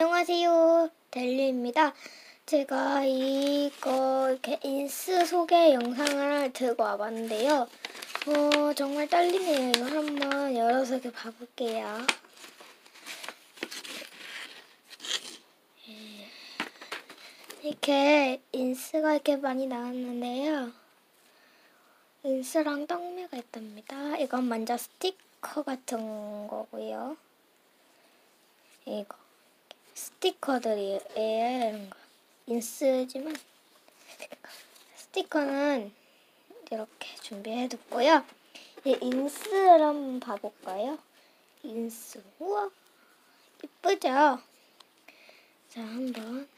안녕하세요. 델리입니다. 제가 이거 이렇게 인스 소개 영상을 들고 와봤는데요. 어, 정말 떨리네요. 이거 한번 열어서 이렇게 봐볼게요. 예. 이렇게 인스가 이렇게 많이 나왔는데요. 인스랑 떡매가 있답니다. 이건 먼저 스티커 같은 거고요. 이거. 스티커들이에요. 이런 거. 인스지만 스티커는 이렇게 준비해뒀고요. 이 인스를 한번 봐볼까요? 인스. 우와, 이쁘죠? 자, 한번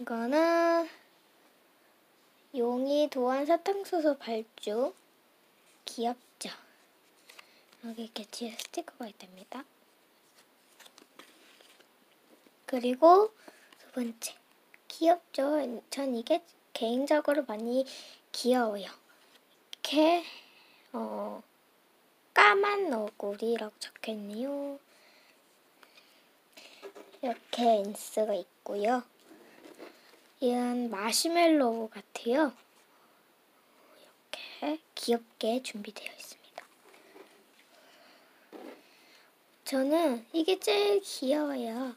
이거는 용이 도안 사탕수수 발주 귀엽죠? 여기 이렇게 뒤에 스티커가 있답니다. 그리고 두 번째 귀엽죠? 전 이게 개인적으로 많이 귀여워요. 이렇게 어 까만 너구리라고 적혀있네요. 이렇게 인스가 있고요. 이건 마시멜로우 같아요. 이렇게 귀엽게 준비되어 있습니다. 저는 이게 제일 귀여워요.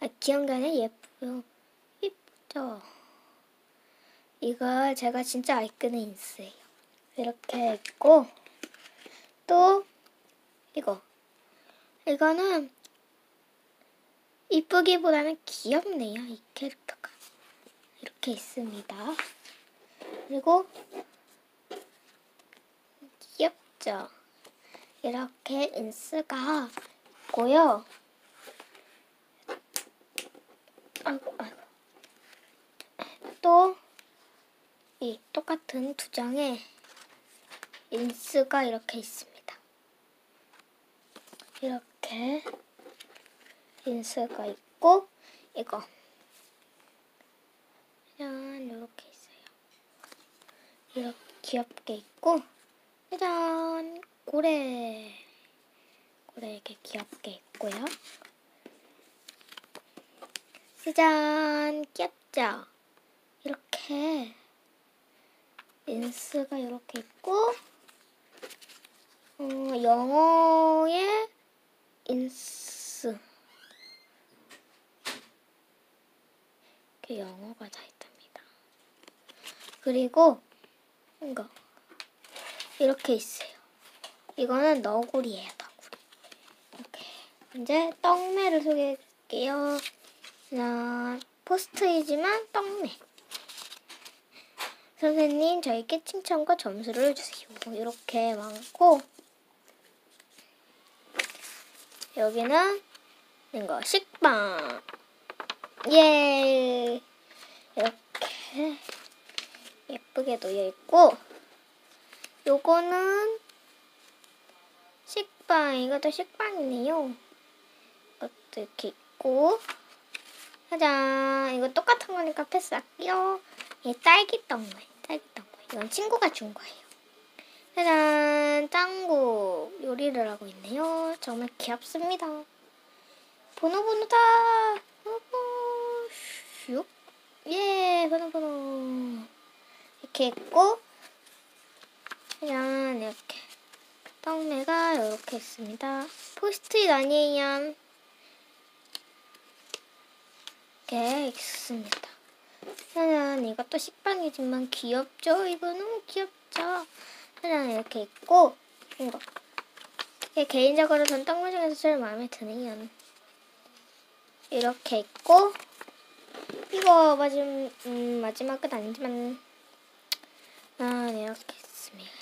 아, 아니라 예뻐요. 예쁘죠? 이거 제가 진짜 아이끄는 인스예요. 이렇게 있고 또 이거 이거는 이쁘기보다는 귀엽네요. 이 캐릭터가 이렇게 있습니다. 그리고 귀엽죠? 이렇게 인스가 있고요. 아이고, 아이고. 또, 이 똑같은 두 장의 인스가 이렇게 있습니다. 이렇게 인스가 있고, 이거. 짠, 이렇게 있어요. 이렇게 귀엽게 있고, 짜잔, 고래. 고래 이렇게 귀엽게 있고요. 짜잔 귀엽죠? 이렇게 인스가 이렇게 있고 어, 영어의 인스 이렇게 영어가 다 있답니다. 그리고 이거 이렇게 있어요. 이거는 너구리예요, 너구리. 이렇게 이제 떡매를 소개해드릴게요. 자, 포스트이지만 떡네. 선생님, 저에게 칭찬과 점수를 주세요. 이렇게 많고, 여기는 이거 식빵. 예. 이렇게 예쁘게 놓여 있고, 요거는 식빵. 이것도 식빵이네요. 이것도 이렇게 있고, 짜잔. 이거 똑같은 거니까 패스할게요. 이 딸기 떡물 딸기 떡물 이건 친구가 준 거예요. 짜잔. 짱구 요리를 하고 있네요. 정말 귀엽습니다. 번호 슉예 번호 이렇게 있고. 짜잔. 이렇게. 떡매가 이렇게 있습니다. 포스트잇 아니에요 이렇게 있습니다. 짜잔, 이것도 식빵이지만 귀엽죠? 이거 너무 귀엽죠? 짜잔, 이렇게 있고, 이거. 개인적으로 전 떡물 중에서 제일 마음에 드네요. 이렇게 있고, 이거 마지막, 음, 마지막 끝 아니지만, 아, 이렇게 있습니다.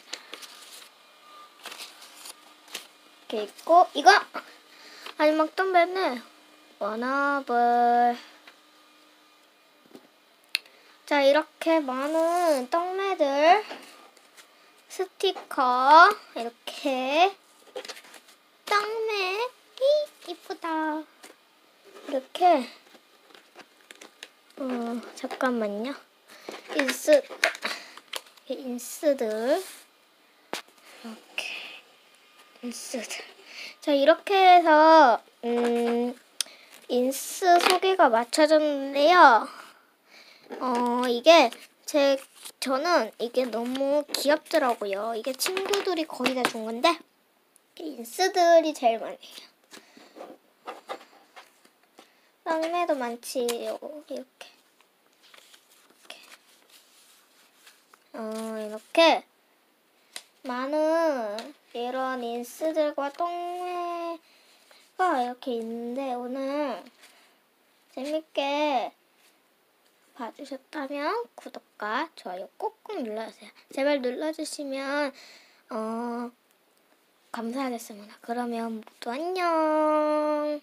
이렇게 있고, 이거! 마지막 떡배는 원어블. 자, 이렇게 많은 떡매들, 스티커, 이렇게, 떡매, 이, 이쁘다. 이렇게, 어, 잠깐만요. 인스, 인스들, 이렇게, 인스들. 자, 이렇게 해서, 음, 인스 소개가 맞춰졌는데요. 어, 이게 제 저는 이게 너무 귀엽더라고요. 이게 친구들이 거의 다 준 건데 인스들이 제일 많아요. 쌍매도 많지요. 이렇게. 이렇게. 어, 이렇게 많은 이런 인스들과 똥매가 이렇게 있는데 오늘 재밌게 봐주셨다면 구독과 좋아요 꼭꼭 눌러주세요. 제발 눌러주시면 어 감사하겠습니다. 그러면 모두 안녕.